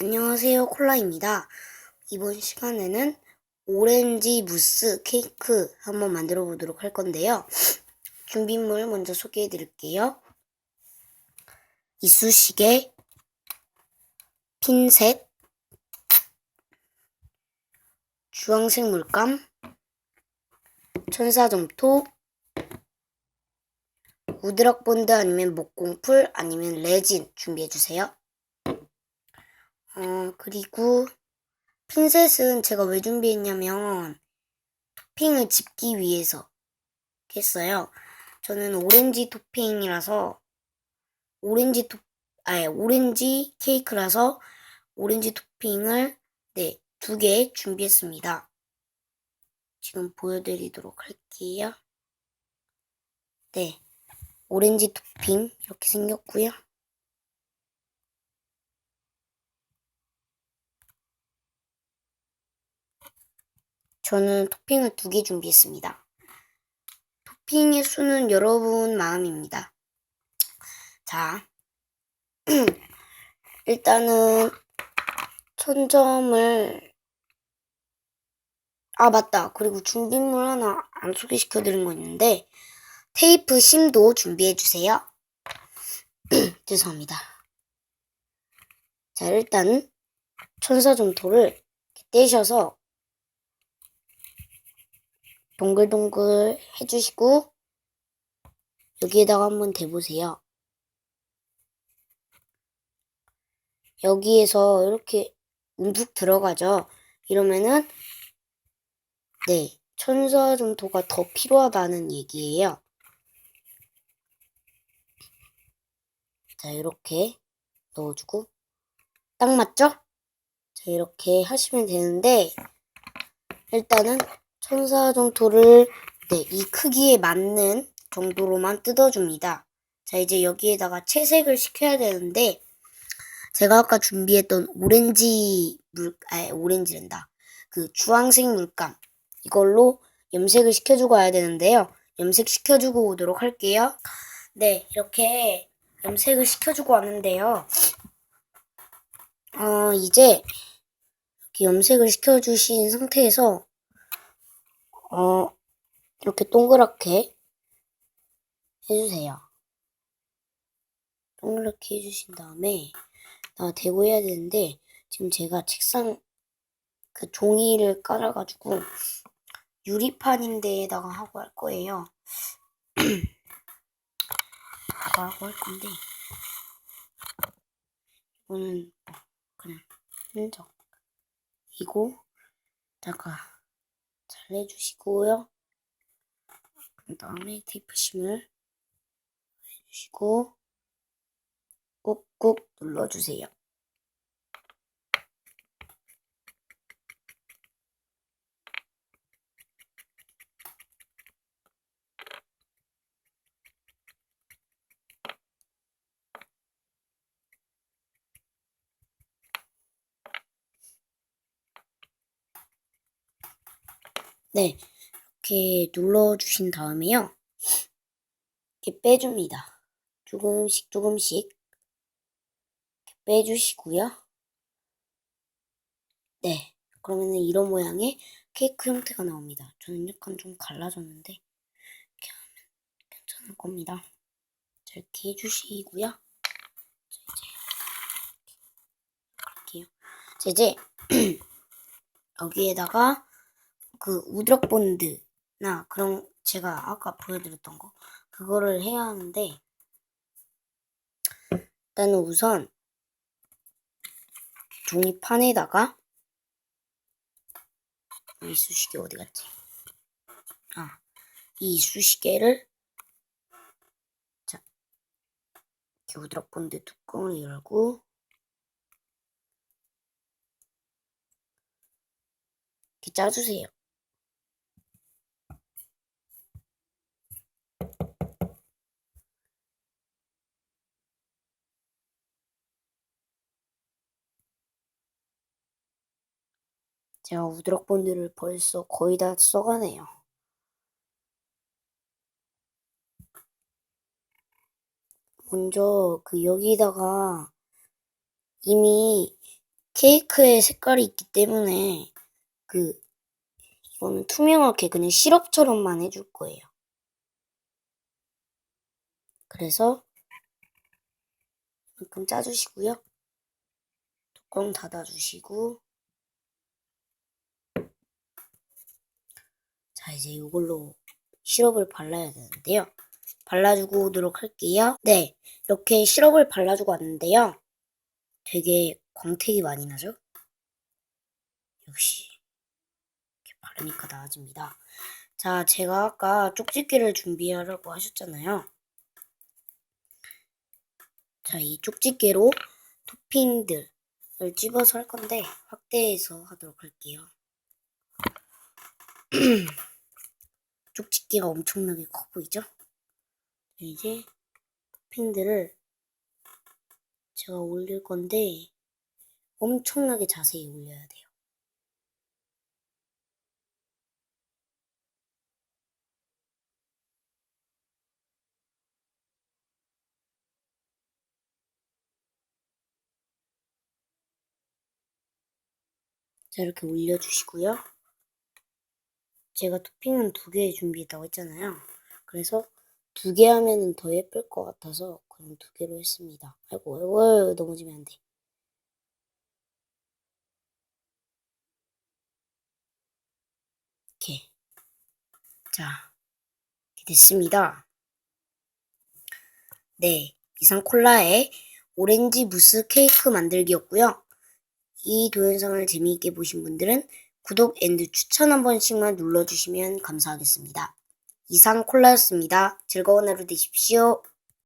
안녕하세요. 콜라입니다. 이번 시간에는 오렌지 무스 케이크 한번 만들어 보도록 할 건데요. 준비물 먼저 소개해 드릴게요. 이쑤시개, 핀셋, 주황색 물감, 천사점토, 우드락 본드 아니면 목공풀 아니면 레진 준비해 주세요. 어, 그리고 핀셋은 제가 왜 준비했냐면 토핑을 집기 위해서 했어요. 저는 오렌지 토핑이라서 오렌지 토, 아니, 오렌지 케이크라서 오렌지 토핑을 네, 두 개 준비했습니다. 지금 보여드리도록 할게요. 네, 오렌지 토핑 이렇게 생겼고요. 저는 토핑을 두 개 준비했습니다. 토핑의 수는 여러분 마음입니다. 자, 일단은 천점을 아 맞다. 그리고 준비물 하나 안 소개시켜 드린 거 있는데 테이프 심도 준비해 주세요. 죄송합니다. 자, 일단 천사점토를 떼셔서 동글동글 해주시고 여기에다가 한번 대보세요. 여기에서 이렇게 움푹 들어가죠. 이러면은 네 천사 점토가 더 필요하다는 얘기예요. 자 이렇게 넣어주고 딱 맞죠? 자 이렇게 하시면 되는데 일단은 천사점토를 네, 이 크기에 맞는 정도로만 뜯어줍니다. 자, 이제 여기에다가 채색을 시켜야 되는데, 제가 아까 준비했던 오렌지 물, 아니, 오렌지랜다. 그 주황색 물감. 이걸로 염색을 시켜주고 와야 되는데요. 염색 시켜주고 오도록 할게요. 네, 이렇게 염색을 시켜주고 왔는데요. 어, 이제 이렇게 염색을 시켜주신 상태에서 어, 이렇게 동그랗게 해주세요. 동그랗게 해주신 다음에 나 대고 해야 되는데 지금 제가 책상 그 종이를 깔아가지고 유리판인데다가 하고 할 거예요. 하고 할 건데 이거는 그냥 흔적 이거다가 잘 해주시고요. 그 다음에 테이프심을 해주시고 꾹꾹 눌러주세요. 네, 이렇게 눌러주신 다음에요. 이렇게 빼줍니다. 조금씩 조금씩 이렇게 빼주시고요. 네, 그러면은 이런 모양의 케이크 형태가 나옵니다. 저는 약간 좀 갈라졌는데 이렇게 하면 괜찮을 겁니다. 자, 이렇게 해주시고요. 자, 이제 이렇게 할게요. 자, 이제 여기에다가 그 우드락 본드나 그런 제가 아까 보여드렸던 거 그거를 해야 하는데 일단은 우선 종이판에다가 이 이쑤시개 어디 갔지? 아, 이 이쑤시개를 자 우드락 본드 뚜껑을 열고 이렇게 짜주세요. 제가 우드락 본드를 벌써 거의 다 써가네요. 먼저 그 여기다가 이미 케이크에 색깔이 있기 때문에 그 이거는 투명하게 그냥 시럽처럼만 해줄 거예요. 그래서 이만큼 짜주시고요. 뚜껑 닫아주시고 자 이제 이걸로 시럽을 발라야 되는데요. 발라주고 오도록 할게요. 네, 이렇게 시럽을 발라주고 왔는데요. 되게 광택이 많이 나죠? 역시 이렇게 바르니까 나아집니다. 자, 제가 아까 쪽집게를 준비하라고 하셨잖아요. 자, 이 쪽집게로 토핑들을 집어서 할 건데 확대해서 하도록 할게요. 쪽집게가 엄청나게 커 보이죠? 이제 토핑들을 제가 올릴 건데 엄청나게 자세히 올려야 돼요. 자, 이렇게 올려주시고요. 제가 토핑은 두 개 준비했다고 했잖아요. 그래서 두 개 하면은 더 예쁠 것 같아서 그럼 두 개로 했습니다. 아이고, 아이고, 아이고, 넘어지면 안 돼. 이렇게. 자, 이렇게 됐습니다. 네, 이상 콜라의 오렌지 무스 케이크 만들기였고요. 이 동영상을 재미있게 보신 분들은 구독 앤드 추천 한 번씩만 눌러주시면 감사하겠습니다. 이상 콜라였습니다. 즐거운 하루 되십시오.